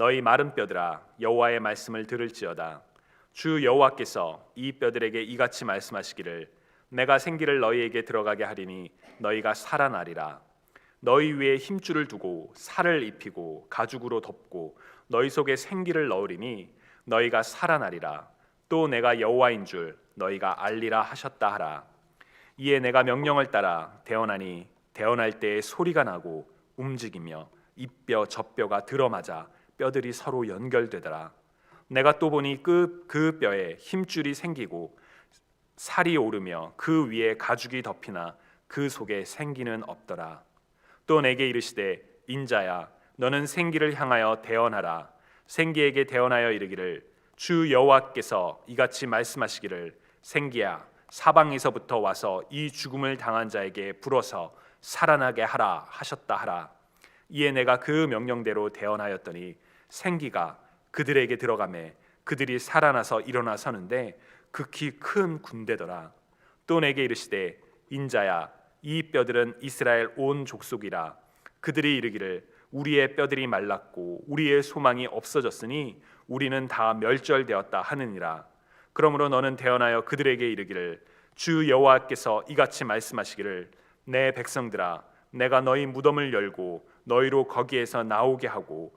너희 마른 뼈들아 여호와의 말씀을 들을지어다. 주 여호와께서 이 뼈들에게 이같이 말씀하시기를 내가 생기를 너희에게 들어가게 하리니 너희가 살아나리라. 너희 위에 힘줄을 두고 살을 입히고 가죽으로 덮고 너희 속에 생기를 넣으리니 너희가 살아나리라. 또 내가 여호와인 줄 너희가 알리라 하셨다 하라. 이에 내가 명령을 따라 대언하니 대언할 때에 소리가 나고 움직이며 이 뼈 저뼈가 들어맞아 뼈들이 서로 연결되더라. 내가 또 보니 그, 그 뼈에 힘줄이 생기고 살이 오르며 그 위에 가죽이 덮이나 그 속에 생기는 없더라. 또 내게 이르시되 인자야 너는 생기를 향하여 대언하라. 생기에게 대언하여 이르기를 주 여호와께서 이같이 말씀하시기를 생기야 사방에서부터 와서 이 죽음을 당한 자에게 불어서 살아나게 하라 하셨다 하라. 이에 내가 그 명령대로 대언하였더니 생기가 그들에게 들어가매 그들이 살아나서 일어나 서는데 극히 큰 군대더라. 또 내게 이르시되 인자야 이 뼈들은 이스라엘 온 족속이라. 그들이 이르기를 우리의 뼈들이 말랐고 우리의 소망이 없어졌으니 우리는 다 멸절되었다 하느니라. 그러므로 너는 대언하여 그들에게 이르기를 주 여호와께서 이같이 말씀하시기를 내 백성들아 내가 너희 무덤을 열고 너희로 거기에서 나오게 하고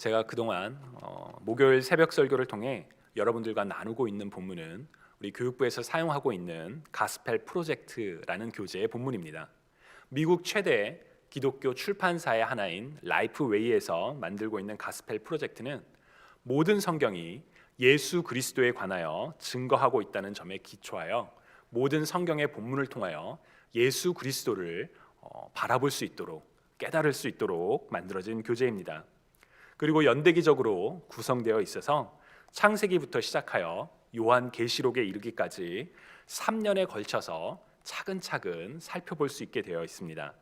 제가 그동안 어, 목요일 새벽 설교를 통해 여러분들과 나누고 있는 본문은 우리 교육부에서 사용하고 있는 가스펠 프로젝트라는 교재의 본문입니다. 미국 최대 기독교 출판사의 하나인 라이프웨이에서 만들고 있는 가스펠 프로젝트는 모든 성경이 예수 그리스도에 관하여 증거하고 있다는 점에 기초하여 모든 성경의 본문을 통하여 예수 그리스도를 어, 바라볼 수 있도록 깨달을 수 있도록 만들어진 교재입니다. 그리고 연대기적으로 구성되어 있어서 창세기부터 시작하여 요한 계시록에 이르기까지 3년에 걸쳐서 차근차근 살펴볼 수 있게 되어 있습니다.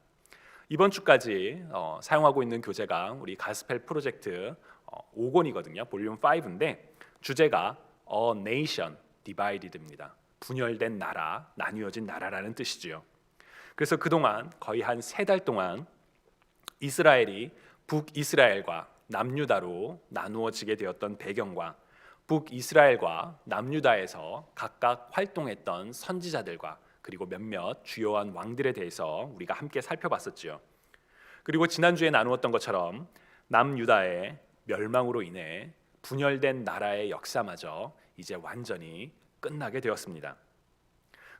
이번 주까지 어, 사용하고 있는 교재가 우리 가스펠 프로젝트 어, 5권이거든요. 볼륨 5인데 주제가 A Nation Divided입니다. 분열된 나라, 나뉘어진 나라라는 뜻이지요. 그래서 그동안 거의 한 세 달 동안 이스라엘이 북이스라엘과 남유다로 나누어지게 되었던 배경과 북이스라엘과 남유다에서 각각 활동했던 선지자들과 그리고 몇몇 주요한 왕들에 대해서 우리가 함께 살펴봤었지요. 그리고 지난주에 나누었던 것처럼 남유다의 멸망으로 인해 분열된 나라의 역사마저 이제 완전히 끝나게 되었습니다.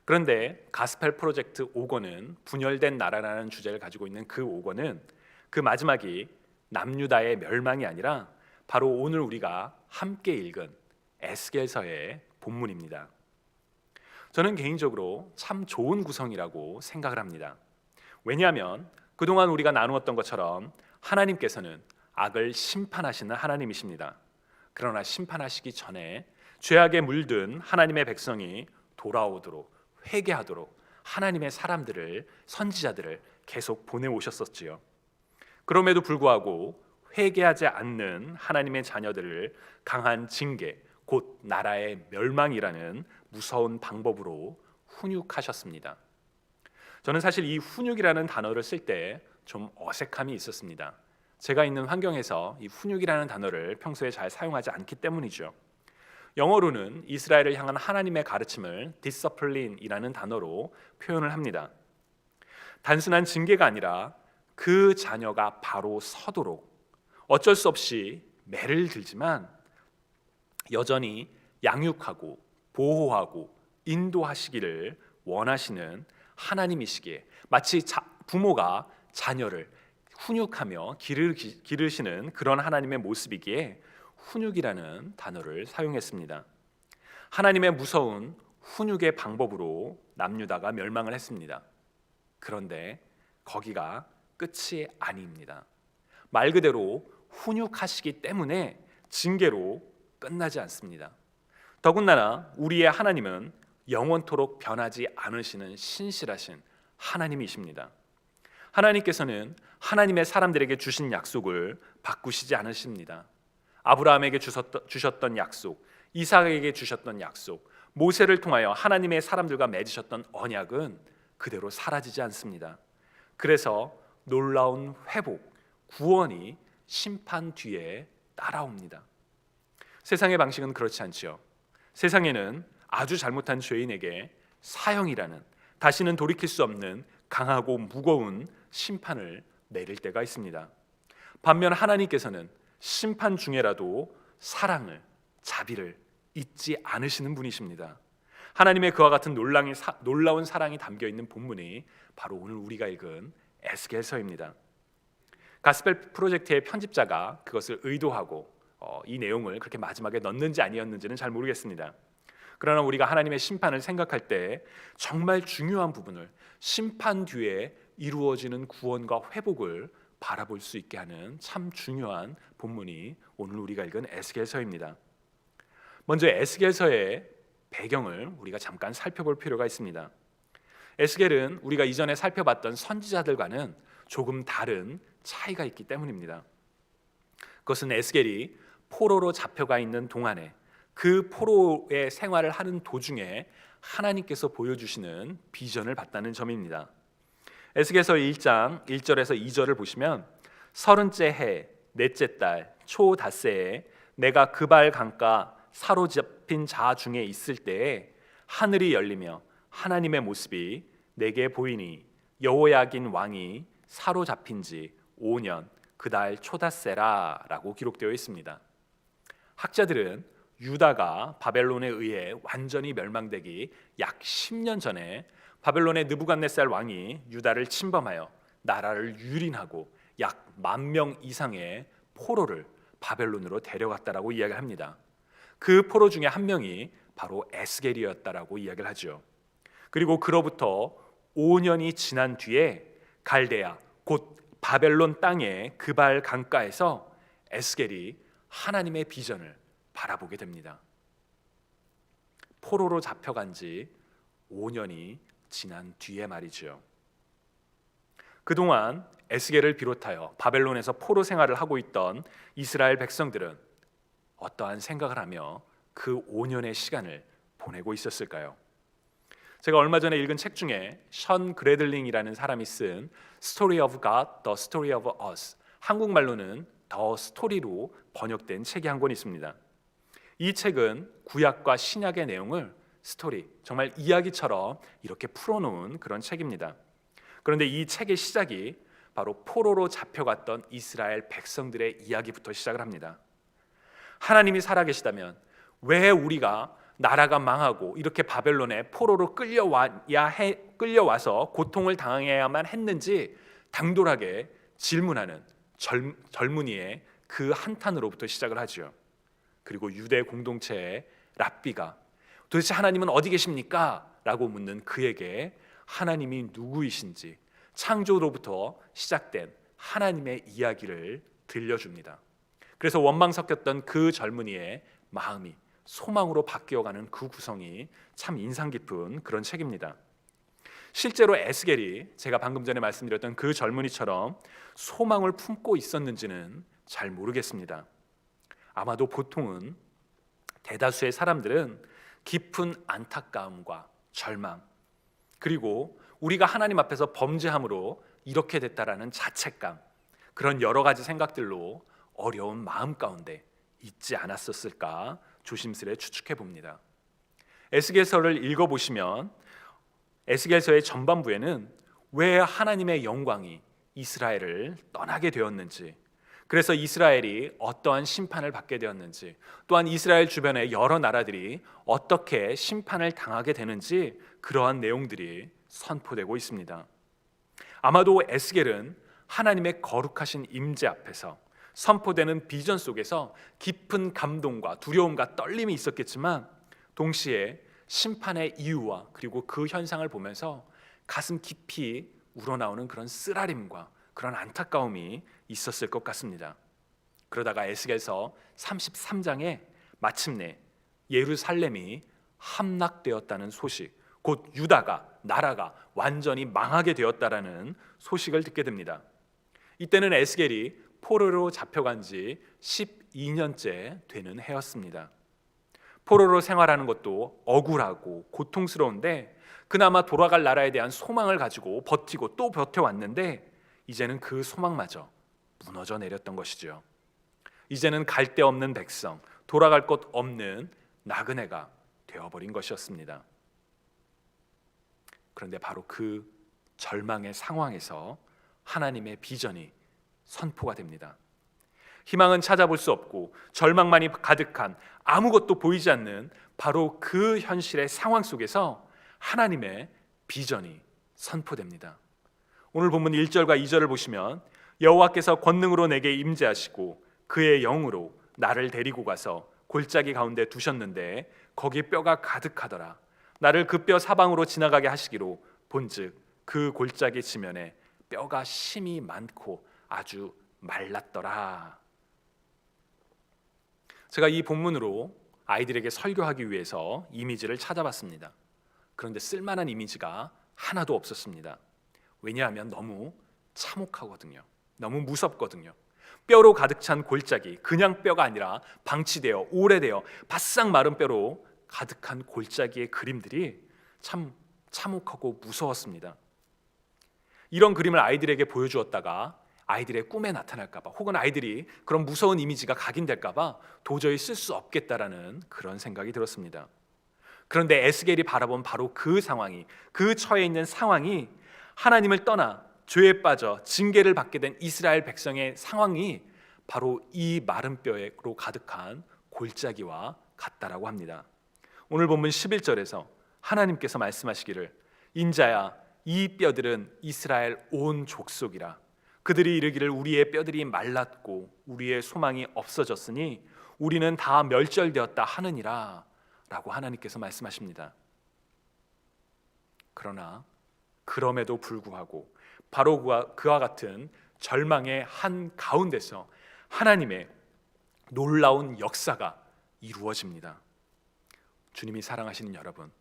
그런데 가스펠 프로젝트 5권은 분열된 나라라는 주제를 가지고 있는 그 5권은 그 마지막이 남유다의 멸망이 아니라 바로 오늘 우리가 함께 읽은 에스겔서의 본문입니다. 저는 개인적으로 참 좋은 구성이라고 생각을 합니다. 왜냐하면 그동안 우리가 나누었던 것처럼 하나님께서는 악을 심판하시는 하나님이십니다. 그러나 심판하시기 전에 죄악에 물든 하나님의 백성이 돌아오도록 회개하도록 하나님의 사람들을 선지자들을 계속 보내 오셨었지요. 그럼에도 불구하고 회개하지 않는 하나님의 자녀들을 강한 징계, 곧 나라의 멸망이라는 무서운 방법으로 훈육하셨습니다. 저는 사실 이 훈육이라는 단어를 쓸 때 좀 어색함이 있었습니다. 제가 있는 환경에서 이 훈육이라는 단어를 평소에 잘 사용하지 않기 때문이죠. 영어로는 이스라엘을 향한 하나님의 가르침을 discipline이라는 단어로 표현을 합니다. 단순한 징계가 아니라 그 자녀가 바로 서도록 어쩔 수 없이 매를 들지만 여전히 양육하고 보호하고 인도하시기를 원하시는 하나님이시기에 마치 자, 부모가 자녀를 훈육하며 기르, 기르시는 그런 하나님의 모습이기에 훈육이라는 단어를 사용했습니다. 하나님의 무서운 훈육의 방법으로 남유다가 멸망을 했습니다. 그런데 거기가 끝이 아닙니다. 말 그대로 훈육하시기 때문에 징계로 끝나지 않습니다. 더군다나 우리의 하나님은 영원토록 변하지 않으시는 신실하신 하나님이십니다. 하나님께서는 하나님의 사람들에게 주신 약속을 바꾸시지 않으십니다. 아브라함에게 주셨던 약속, 이삭에게 주셨던 약속, 모세를 통하여 하나님의 사람들과 맺으셨던 언약은 그대로 사라지지 않습니다. 그래서 놀라운 회복, 구원이 심판 뒤에 따라옵니다. 세상의 방식은 그렇지 않지요. 세상에는 아주 잘못한 죄인에게 사형이라는 다시는 돌이킬 수 없는 강하고 무거운 심판을 내릴 때가 있습니다. 반면 하나님께서는 심판 중에라도 사랑을 자비를 잊지 않으시는 분이십니다. 하나님의 그와 같은 놀라운 사랑이 담겨 있는 본문이 바로 오늘 우리가 읽은 에스겔서입니다. 가스펠 프로젝트의 편집자가 그것을 의도하고 어, 이 내용을 그렇게 마지막에 넣는지 아니었는지는 잘 모르겠습니다. 그러나 우리가 하나님의 심판을 생각할 때 정말 중요한 부분을 심판 뒤에 이루어지는 구원과 회복을 바라볼 수 있게 하는 참 중요한 본문이 오늘 우리가 읽은 에스겔서입니다. 먼저 에스겔서의 배경을 우리가 잠깐 살펴볼 필요가 있습니다. 에스겔은 우리가 이전에 살펴봤던 선지자들과는 조금 다른 차이가 있기 때문입니다. 그것은 에스겔이 포로로 잡혀가 있는 동안에 그 포로의 생활을 하는 도중에 하나님께서 보여주시는 비전을 봤다는 점입니다. 에스겔서 1장 1절에서 2절을 보시면 서른째 해 넷째 달 초 닷새에 내가 그발 강가 사로잡힌 자 중에 있을 때에 하늘이 열리며 하나님의 모습이 내게 보이니 여호야긴 왕이 사로잡힌 지 5년 그달 초닷새라라고 기록되어 있습니다. 학자들은 유다가 바벨론에 의해 완전히 멸망되기 약 10년 전에 바벨론의 느부갓네살 왕이 유다를 침범하여 나라를 유린하고 약 만 명 이상의 포로를 바벨론으로 데려갔다라고 이야기합니다. 그 포로 중에 한 명이 바로 에스겔이었다라고 이야기를 하죠. 그리고 그로부터 5년이 지난 뒤에 갈대아 곧 바벨론 땅의 그발 강가에서 에스겔이 하나님의 비전을 바라보게 됩니다. 포로로 잡혀간 지 5년이 지난 뒤에 말이죠. 그동안 에스겔을 비롯하여 바벨론에서 포로 생활을 하고 있던 이스라엘 백성들은 어떠한 생각을 하며 그 5년의 시간을 보내고 있었을까요? 제가 얼마 전에 읽은 책 중에 션 그레들링이라는 사람이 쓴 Story of God, The Story of Us 한국말로는 더 스토리로 번역된 책이 한 권 있습니다. 이 책은 구약과 신약의 내용을 스토리, 정말 이야기처럼 이렇게 풀어놓은 그런 책입니다. 그런데 이 책의 시작이 바로 포로로 잡혀갔던 이스라엘 백성들의 이야기부터 시작을 합니다. 하나님이 살아계시다면 왜 우리가 나라가 망하고 이렇게 바벨론에 포로로 끌려와야 해, 끌려와서 고통을 당해야만 했는지 당돌하게 질문하는 젊, 젊은이의 그 한탄으로부터 시작을 하죠. 그리고 유대 공동체의 랍비가 도대체 하나님은 어디 계십니까? 라고 묻는 그에게 하나님이 누구이신지 창조로부터 시작된 하나님의 이야기를 들려줍니다. 그래서 원망 섞였던 그 젊은이의 마음이 소망으로 바뀌어가는 그 구성이 참 인상 깊은 그런 책입니다. 실제로 에스겔이 제가 방금 전에 말씀드렸던 그 젊은이처럼 소망을 품고 있었는지는 잘 모르겠습니다. 아마도 보통은 대다수의 사람들은 깊은 안타까움과 절망 그리고 우리가 하나님 앞에서 범죄함으로 이렇게 됐다라는 자책감 그런 여러 가지 생각들로 어려운 마음 가운데 있지 않았었을까 조심스레 추측해 봅니다. 에스겔서를 읽어 보시면 에스겔서의 전반부에는 왜 하나님의 영광이 이스라엘을 떠나게 되었는지 그래서 이스라엘이 어떠한 심판을 받게 되었는지, 또한 이스라엘 주변의 여러 나라들이 어떻게 심판을 당하게 되는지 그러한 내용들이 선포되고 있습니다. 아마도 에스겔은 하나님의 거룩하신 임재 앞에서 선포되는 비전 속에서 깊은 감동과 두려움과 떨림이 있었겠지만 동시에 심판의 이유와 그리고 그 현상을 보면서 가슴 깊이 우러나오는 그런 쓰라림과 그런 안타까움이 있었을 것 같습니다. 그러다가 에스겔서 33장에 마침내 예루살렘이 함락되었다는 소식, 곧 유다가 나라가 완전히 망하게 되었다라는 소식을 듣게 됩니다. 이때는 에스겔이 포로로 잡혀간 지 12년째 되는 해였습니다. 포로로 생활하는 것도 억울하고 고통스러운데 그나마 돌아갈 나라에 대한 소망을 가지고 버티고 또 버텨왔는데 이제는 그 소망마저 무너져 내렸던 것이죠. 이제는 갈 데 없는 백성, 돌아갈 곳 없는 나그네가 되어버린 것이었습니다. 그런데 바로 그 절망의 상황에서 하나님의 비전이 선포가 됩니다. 희망은 찾아볼 수 없고 절망만이 가득한 아무것도 보이지 않는 바로 그 현실의 상황 속에서 하나님의 비전이 선포됩니다. 오늘 본문 1절과 2절을 보시면 여호와께서 권능으로 내게 임재하시고 그의 영으로 나를 데리고 가서 골짜기 가운데 두셨는데 거기 뼈가 가득하더라. 나를 그 뼈 사방으로 지나가게 하시기로 본즉 그 골짜기 지면에 뼈가 심이 많고 아주 말랐더라. 제가 이 본문으로 아이들에게 설교하기 위해서 이미지를 찾아봤습니다. 그런데 쓸만한 이미지가 하나도 없었습니다. 왜냐하면 너무 참혹하거든요. 너무 무섭거든요. 뼈로 가득 찬 골짜기, 그냥 뼈가 아니라 방치되어 오래되어 바싹 마른 뼈로 가득한 골짜기의 그림들이 참 참혹하고 무서웠습니다. 이런 그림을 아이들에게 보여주었다가 아이들의 꿈에 나타날까봐 혹은 아이들이 그런 무서운 이미지가 각인될까봐 도저히 쓸 수 없겠다라는 그런 생각이 들었습니다. 그런데 에스겔이 바라본 바로 그 상황이 그 처해 있는 상황이 하나님을 떠나 죄에 빠져 징계를 받게 된 이스라엘 백성의 상황이 바로 이 마른 뼈로 가득한 골짜기와 같다라고 합니다. 오늘 본문 11절에서 하나님께서 말씀하시기를 인자야 이 뼈들은 이스라엘 온 족속이라 그들이 이르기를 우리의 뼈들이 말랐고 우리의 소망이 없어졌으니 우리는 다 멸절되었다 하느니라 라고 하나님께서 말씀하십니다. 그러나 그럼에도 불구하고 바로 그와, 같은 절망의 한 가운데서 하나님의 놀라운 역사가 이루어집니다. 주님이 사랑하시는 여러분,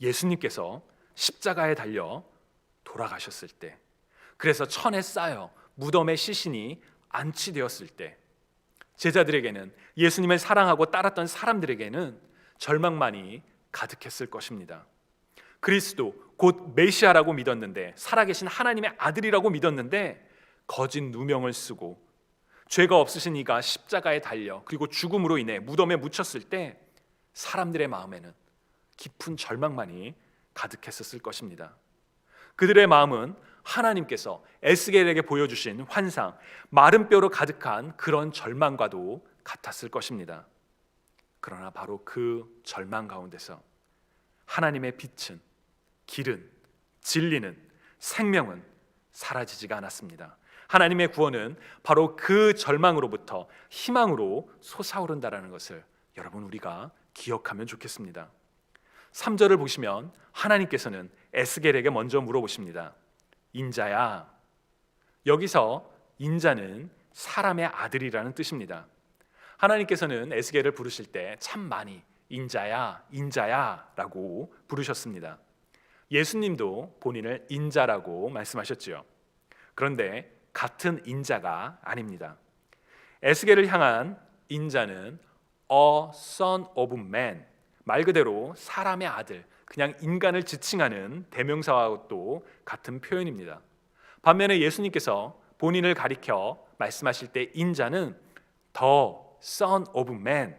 예수님께서 십자가에 달려 돌아가셨을 때, 그래서 천에 쌓여 무덤의 시신이 안치되었을 때, 제자들에게는 예수님을 사랑하고 따랐던 사람들에게는 절망만이 가득했을 것입니다. 그리스도 곧 메시아라고 믿었는데 살아계신 하나님의 아들이라고 믿었는데 거짓 누명을 쓰고 죄가 없으신 이가 십자가에 달려 그리고 죽음으로 인해 무덤에 묻혔을 때 사람들의 마음에는 깊은 절망만이 가득했었을 것입니다. 그들의 마음은 하나님께서 에스겔에게 보여주신 환상, 마른 뼈로 가득한 그런 절망과도 같았을 것입니다. 그러나 바로 그 절망 가운데서 하나님의 빛은 길은 진리는 생명은 사라지지가 않았습니다. 하나님의 구원은 바로 그 절망으로부터 희망으로 솟아오른다라는 것을 여러분 우리가 기억하면 좋겠습니다. 3절을 보시면 하나님께서는 에스겔에게 먼저 물어보십니다. 인자야. 여기서 인자는 사람의 아들이라는 뜻입니다. 하나님께서는 에스겔을 부르실 때 참 많이 인자야, 인자야라고 부르셨습니다. 예수님도 본인을 인자라고 말씀하셨지요. 그런데 같은 인자가 아닙니다. 에스겔을 향한 인자는 a son of man 말 그대로 사람의 아들, 그냥 인간을 지칭하는 대명사와도 같은 표현입니다. 반면에 예수님께서 본인을 가리켜 말씀하실 때 인자는 the son of man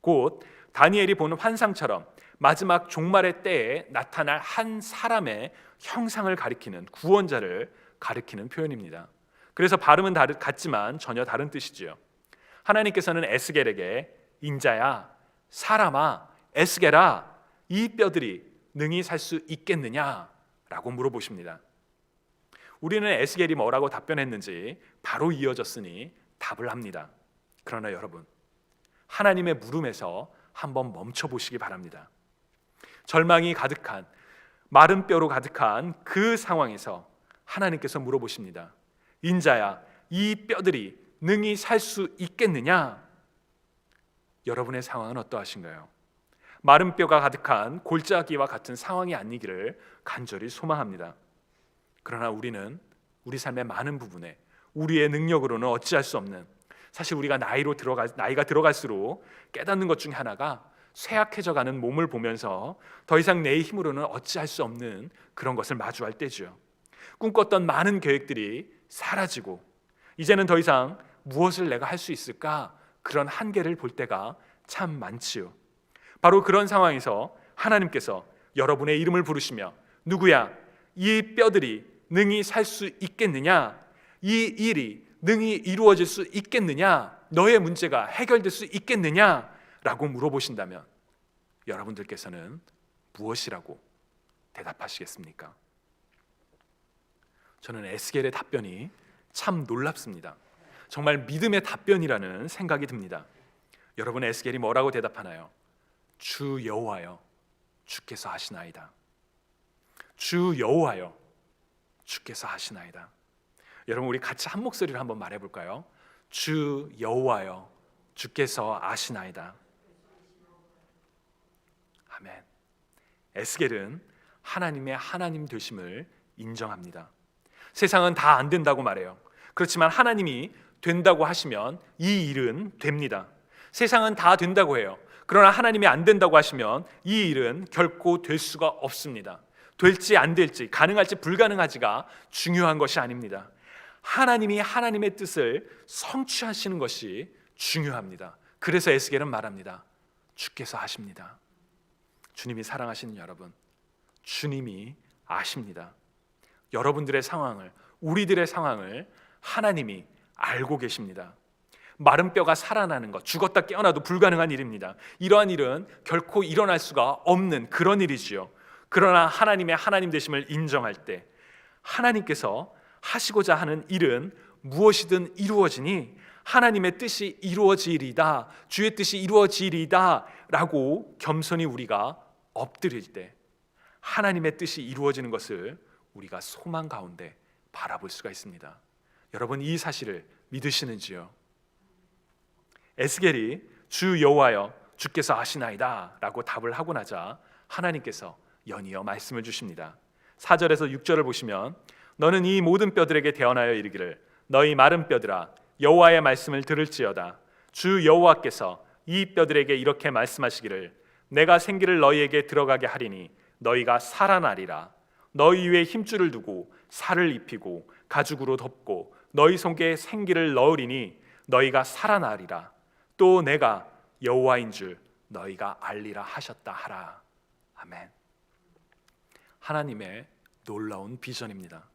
곧 다니엘이 보는 환상처럼 마지막 종말의 때에 나타날 한 사람의 형상을 가리키는 구원자를 가리키는 표현입니다. 그래서 발음은 다르, 같지만 전혀 다른 뜻이지요. 하나님께서는 에스겔에게 인자야, 사람아, 에스겔아, 이 뼈들이 능히 살 수 있겠느냐라고 물어보십니다. 우리는 에스겔이 뭐라고 답변했는지 바로 이어졌으니 답을 합니다. 그러나 여러분, 하나님의 물음에서 한번 멈춰 보시기 바랍니다. 절망이 가득한 마른 뼈로 가득한 그 상황에서 하나님께서 물어보십니다. 인자야, 이 뼈들이 능히 살 수 있겠느냐? 여러분의 상황은 어떠하신가요? 마른 뼈가 가득한 골짜기와 같은 상황이 아니기를 간절히 소망합니다. 그러나 우리는 우리 삶의 많은 부분에 우리의 능력으로는 어찌할 수 없는 사실 우리가 나이로 들어가 나이가 들어갈수록 깨닫는 것 중에 하나가 쇠약해져 가는 몸을 보면서 더 이상 내 힘으로는 어찌할 수 없는 그런 것을 마주할 때죠. 꿈꿨던 많은 계획들이 사라지고 이제는 더 이상 무엇을 내가 할 수 있을까 그런 한계를 볼 때가 참 많지요. 바로 그런 상황에서 하나님께서 여러분의 이름을 부르시며 누구야 이 뼈들이 능히 살 수 있겠느냐 이 일이 능히 이루어질 수 있겠느냐 너의 문제가 해결될 수 있겠느냐라고 물어보신다면 여러분들께서는 무엇이라고 대답하시겠습니까? 저는 에스겔의 답변이 참 놀랍습니다. 정말 믿음의 답변이라는 생각이 듭니다. 여러분 에스겔이 뭐라고 대답하나요? 주 여호와여 주께서 하시나이다. 주 여호와여 주께서 하시나이다. 여러분 우리 같이 한 목소리로 한번 말해 볼까요? 주 여호와여 주께서 아시나이다. 아멘. 에스겔은 하나님의 하나님 되심을 인정합니다. 세상은 다 안 된다고 말해요. 그렇지만 하나님이 된다고 하시면 이 일은 됩니다. 세상은 다 된다고 해요. 그러나 하나님이 안 된다고 하시면 이 일은 결코 될 수가 없습니다. 될지 안 될지, 가능할지 불가능하지가 중요한 것이 아닙니다. 하나님이 하나님의 뜻을 성취하시는 것이 중요합니다. 그래서 에스겔은 말합니다. 주께서 하십니다. 주님이 사랑하시는 여러분, 주님이 아십니다. 여러분들의 상황을, 우리들의 상황을 하나님이 알고 계십니다. 마른 뼈가 살아나는 것, 죽었다 깨어나도 불가능한 일입니다. 이러한 일은 결코 일어날 수가 없는 그런 일이지요. 그러나 하나님의 하나님 되심을 인정할 때 하나님께서 하시고자 하는 일은 무엇이든 이루어지니 하나님의 뜻이 이루어지리다, 주의 뜻이 이루어지리다라고 겸손히 우리가 엎드릴 때 하나님의 뜻이 이루어지는 것을 우리가 소망 가운데 바라볼 수가 있습니다. 여러분 이 사실을 믿으시는지요? 에스겔이 주 여호와여 주께서 아시나이다라고 답을 하고 나자 하나님께서 연이어 말씀을 주십니다. 4절에서 6절을 보시면 너는 이 모든 뼈들에게 대언하여 이르기를 너희 마른 뼈들아 여호와의 말씀을 들을지어다. 주 여호와께서 이 뼈들에게 이렇게 말씀하시기를 내가 생기를 너희에게 들어가게 하리니 너희가 살아나리라. 너희 위에 힘줄을 두고 살을 입히고 가죽으로 덮고 너희 속에 생기를 넣으리니 너희가 살아나리라 또 내가 여호와인 줄 너희가 알리라 하셨다 하라. 아멘. 하나님의 놀라운 비전입니다.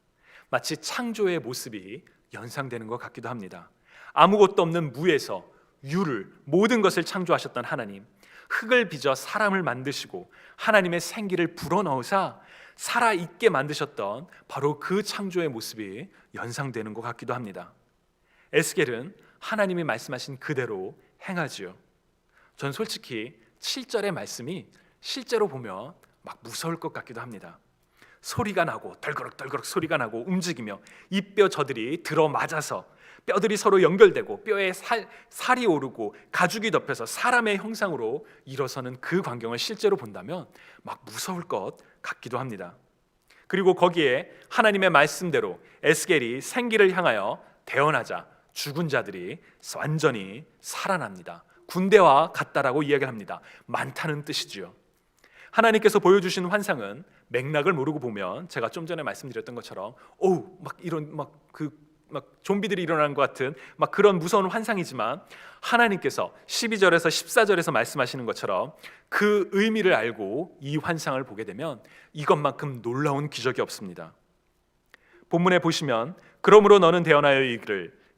마치 창조의 모습이 연상되는 것 같기도 합니다. 아무것도 없는 무에서 유를 모든 것을 창조하셨던 하나님 흙을 빚어 사람을 만드시고 하나님의 생기를 불어넣으사 살아 있게 만드셨던 바로 그 창조의 모습이 연상되는 것 같기도 합니다. 에스겔은 하나님이 말씀하신 그대로 행하지요. 전 솔직히 7절의 말씀이 실제로 보면 막 무서울 것 같기도 합니다. 소리가 나고 덜그럭덜그럭 소리가 나고 움직이며 이 뼈 저들이 들어 맞아서 뼈들이 서로 연결되고 뼈에 살, 살이 오르고 가죽이 덮여서 사람의 형상으로 일어서는 그 광경을 실제로 본다면 막 무서울 것 같기도 합니다. 그리고 거기에 하나님의 말씀대로 에스겔이 생기를 향하여 대언하자 죽은 자들이 완전히 살아납니다. 군대와 같다라고 이야기합니다. 많다는 뜻이지요. 하나님께서 보여주신 환상은 맥락을 모르고 보면 제가 좀 전에 말씀드렸던 것처럼 오우 막 이런 막그 막 좀비들이 일어나는 것 같은 막 그런 무서운 환상이지만 하나님께서 12절에서 14절에서 말씀하시는 것처럼 그 의미를 알고 이 환상을 보게 되면 이것만큼 놀라운 기적이 없습니다. 본문에 보시면 그러므로 너는 대언하여 이르기를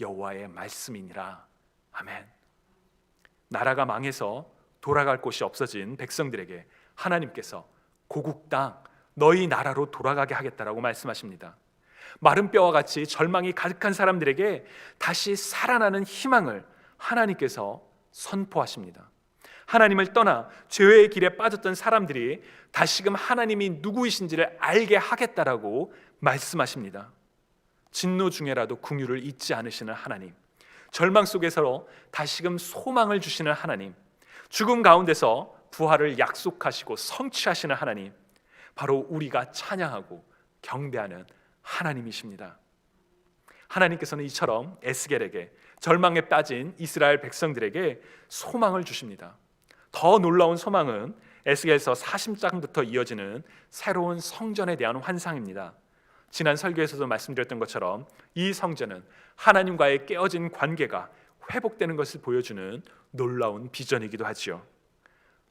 여호와의 말씀이니라 아멘. 나라가 망해서 돌아갈 곳이 없어진 백성들에게 하나님께서 고국 땅 너희 나라로 돌아가게 하겠다라고 말씀하십니다. 마른 뼈와 같이 절망이 가득한 사람들에게 다시 살아나는 희망을 하나님께서 선포하십니다. 하나님을 떠나 죄의 길에 빠졌던 사람들이 다시금 하나님이 누구이신지를 알게 하겠다라고 말씀하십니다. 진노 중에라도 궁유를 잊지 않으시는 하나님, 절망 속에서 다시금 소망을 주시는 하나님, 죽음 가운데서 부활을 약속하시고 성취하시는 하나님, 바로 우리가 찬양하고 경배하는 하나님이십니다. 하나님께서는 이처럼 에스겔에게 절망에 빠진 이스라엘 백성들에게 소망을 주십니다. 더 놀라운 소망은 에스겔서 40장부터 이어지는 새로운 성전에 대한 환상입니다. 지난 설교에서도 말씀드렸던 것처럼 이 성전은 하나님과의 깨어진 관계가 회복되는 것을 보여주는 놀라운 비전이기도 하지요.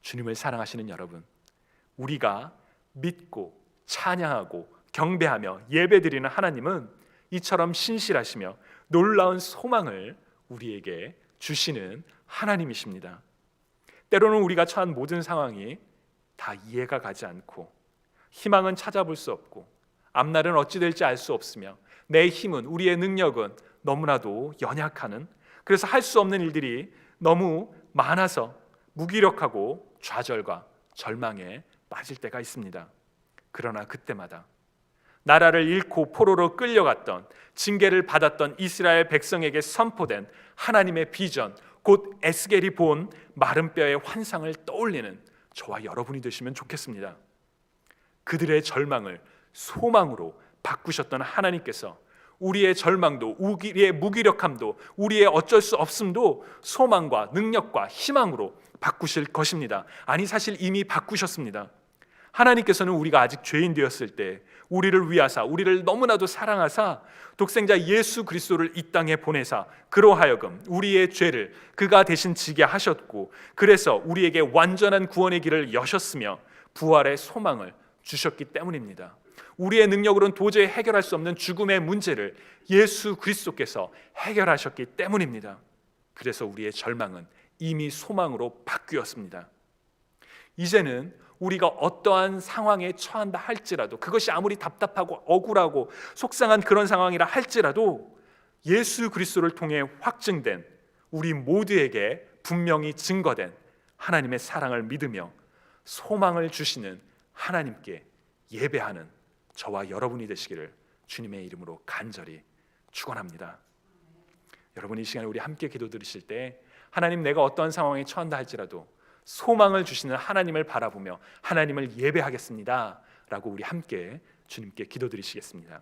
주님을 사랑하시는 여러분, 우리가 믿고 찬양하고 경배하며 예배드리는 하나님은 이처럼 신실하시며 놀라운 소망을 우리에게 주시는 하나님이십니다. 때로는 우리가 처한 모든 상황이 다 이해가 가지 않고 희망은 찾아볼 수 없고 앞날은 어찌 될지 알 수 없으며 내 힘은 우리의 능력은 너무나도 연약하는 그래서 할 수 없는 일들이 너무 많아서 무기력하고 좌절과 절망에 빠질 때가 있습니다. 그러나 그때마다 나라를 잃고 포로로 끌려갔던 징계를 받았던 이스라엘 백성에게 선포된 하나님의 비전, 곧 에스겔이 본 마른 뼈의 환상을 떠올리는 저와 여러분이 되시면 좋겠습니다. 그들의 절망을 소망으로 바꾸셨던 하나님께서 우리의 절망도 우리의 무기력함도 우리의 어쩔 수 없음도 소망과 능력과 희망으로 바꾸실 것입니다. 아니 사실 이미 바꾸셨습니다. 하나님께서는 우리가 아직 죄인 되었을 때 우리를 위하사 우리를 너무나도 사랑하사 독생자 예수 그리스도를 이 땅에 보내사 그로 하여금 우리의 죄를 그가 대신 지게 하셨고 그래서 우리에게 완전한 구원의 길을 여셨으며 부활의 소망을 주셨기 때문입니다. 우리의 능력으로는 도저히 해결할 수 없는 죽음의 문제를 예수 그리스도께서 해결하셨기 때문입니다. 그래서 우리의 절망은 이미 소망으로 바뀌었습니다. 이제는 우리가 어떠한 상황에 처한다 할지라도 그것이 아무리 답답하고 억울하고 속상한 그런 상황이라 할지라도 예수 그리스도를 통해 확증된 우리 모두에게 분명히 증거된 하나님의 사랑을 믿으며 소망을 주시는 하나님께 예배하는 저와 여러분이 되시기를 주님의 이름으로 간절히 축원합니다. 여러분 이 시간에 우리 함께 기도 드리실 때 하나님 내가 어떠한 상황에 처한다 할지라도 소망을 주시는 하나님을 바라보며 하나님을 예배하겠습니다라고 우리 함께 주님께 기도드리시겠습니다.